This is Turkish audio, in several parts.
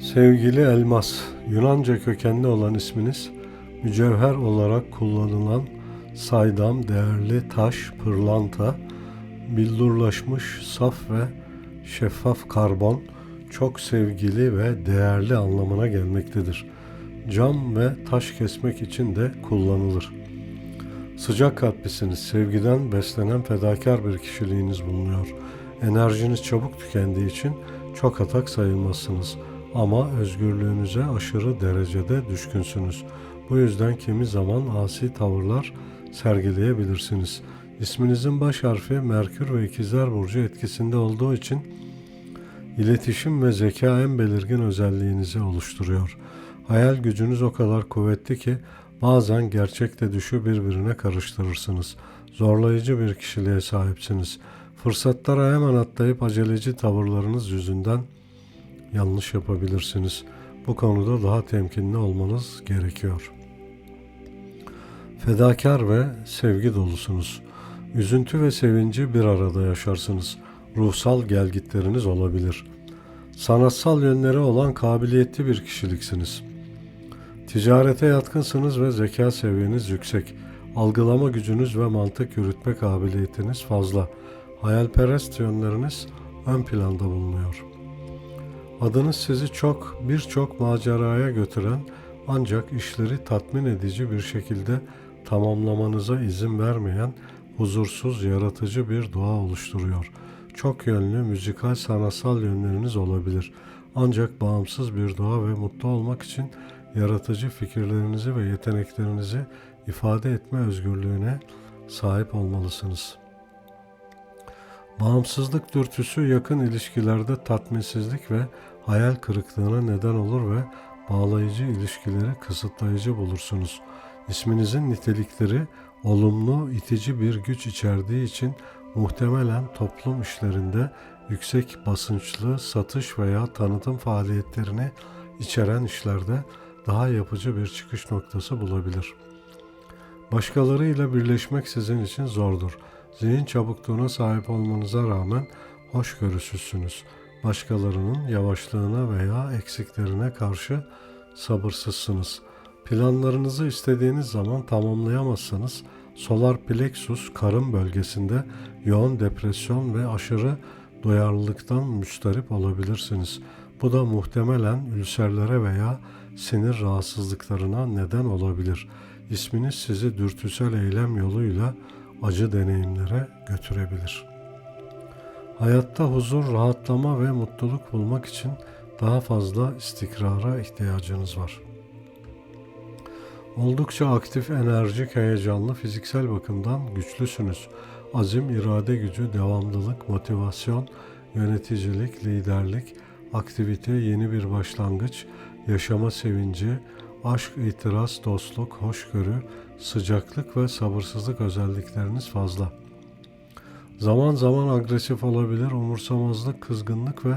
Sevgili Elmas, Yunanca kökenli olan isminiz mücevher olarak kullanılan saydam, değerli taş, pırlanta, billurlaşmış, saf ve şeffaf karbon, çok sevgili ve değerli anlamına gelmektedir. Cam ve taş kesmek için de kullanılır. Sıcak kalplisiniz, sevgiden beslenen fedakar bir kişiliğiniz bulunuyor. Enerjiniz çabuk tükendiği için çok atak sayılmazsınız ama özgürlüğünüze aşırı derecede düşkünsünüz. Bu yüzden kimi zaman asi tavırlar sergileyebilirsiniz. İsminizin baş harfi Merkür ve İkizler Burcu etkisinde olduğu için iletişim ve zeka en belirgin özelliğinizi oluşturuyor. Hayal gücünüz o kadar kuvvetli ki bazen gerçekle düşü birbirine karıştırırsınız. Zorlayıcı bir kişiliğe sahipsiniz. Fırsatlara hemen atlayıp aceleci tavırlarınız yüzünden yanlış yapabilirsiniz. Bu konuda daha temkinli olmanız gerekiyor. Fedakar ve sevgi dolusunuz. Üzüntü ve sevinci bir arada yaşarsınız. Ruhsal gelgitleriniz olabilir. Sanatsal yönleri olan kabiliyetli bir kişiliksiniz. Ticarete yatkınsınız ve zeka seviyeniz yüksek. Algılama gücünüz ve mantık yürütme kabiliyetiniz fazla. Hayalperest yönleriniz ön planda bulunuyor. Adınız sizi çok birçok maceraya götüren ancak işleri tatmin edici bir şekilde tamamlamanıza izin vermeyen huzursuz, yaratıcı bir doğa oluşturuyor. Çok yönlü, müzikal, sanatsal yönleriniz olabilir. Ancak bağımsız bir doğa ve mutlu olmak için yaratıcı fikirlerinizi ve yeteneklerinizi ifade etme özgürlüğüne sahip olmalısınız. Bağımsızlık dürtüsü yakın ilişkilerde tatminsizlik ve hayal kırıklığına neden olur ve bağlayıcı ilişkileri kısıtlayıcı bulursunuz. İsminizin nitelikleri olumlu, itici bir güç içerdiği için muhtemelen toplum işlerinde yüksek basınçlı satış veya tanıtım faaliyetlerini içeren işlerde daha yapıcı bir çıkış noktası bulabilir. Başkalarıyla birleşmek sizin için zordur. Zihin çabukluğuna sahip olmanıza rağmen hoşgörüsüzsünüz. Başkalarının yavaşlığına veya eksiklerine karşı sabırsızsınız. Planlarınızı istediğiniz zaman tamamlayamazsanız solar plexus karın bölgesinde yoğun depresyon ve aşırı duyarlılıktan müstarip olabilirsiniz. Bu da muhtemelen ülserlere veya sinir rahatsızlıklarına neden olabilir. İsminiz sizi dürtüsel eylem yoluyla acı deneyimlere götürebilir. Hayatta huzur, rahatlama ve mutluluk bulmak için daha fazla istikrara ihtiyacınız var. Oldukça aktif, enerjik, heyecanlı, fiziksel bakımdan güçlüsünüz. Azim, irade gücü, devamlılık, motivasyon, yöneticilik, liderlik, aktivite, yeni bir başlangıç, yaşama sevinci, aşk, itiraz, dostluk, hoşgörü, sıcaklık ve sabırsızlık özellikleriniz fazla. Zaman zaman agresif olabilir, umursamazlık, kızgınlık ve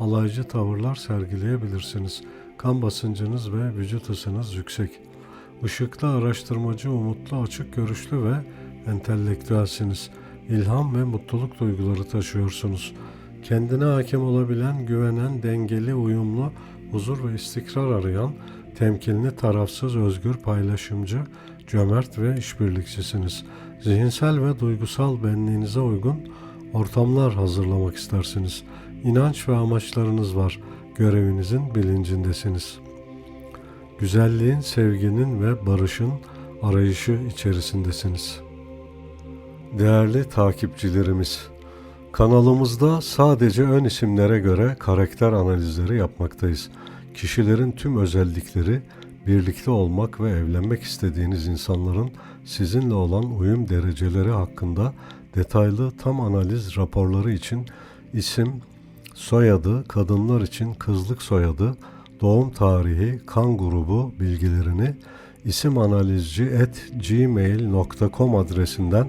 alaycı tavırlar sergileyebilirsiniz. Kan basıncınız ve vücut ısınız yüksek. Işıklı, araştırmacı, umutlu, açık görüşlü ve entelektüelsiniz. İlham ve mutluluk duyguları taşıyorsunuz. Kendine hakim olabilen, güvenen, dengeli, uyumlu, huzur ve istikrar arayan, temkinli, tarafsız, özgür, paylaşımcı, cömert ve işbirlikçisiniz. Zihinsel ve duygusal benliğinize uygun ortamlar hazırlamak istersiniz. İnanç ve amaçlarınız var. Görevinizin bilincindesiniz. Güzelliğin, sevginin ve barışın arayışı içerisindesiniz. Değerli takipçilerimiz, kanalımızda sadece ön isimlere göre karakter analizleri yapmaktayız. Kişilerin tüm özellikleri, birlikte olmak ve evlenmek istediğiniz insanların sizinle olan uyum dereceleri hakkında detaylı tam analiz raporları için isim, soyadı, kadınlar için kızlık soyadı, doğum tarihi, kan grubu bilgilerini isimanalizci@gmail.com adresinden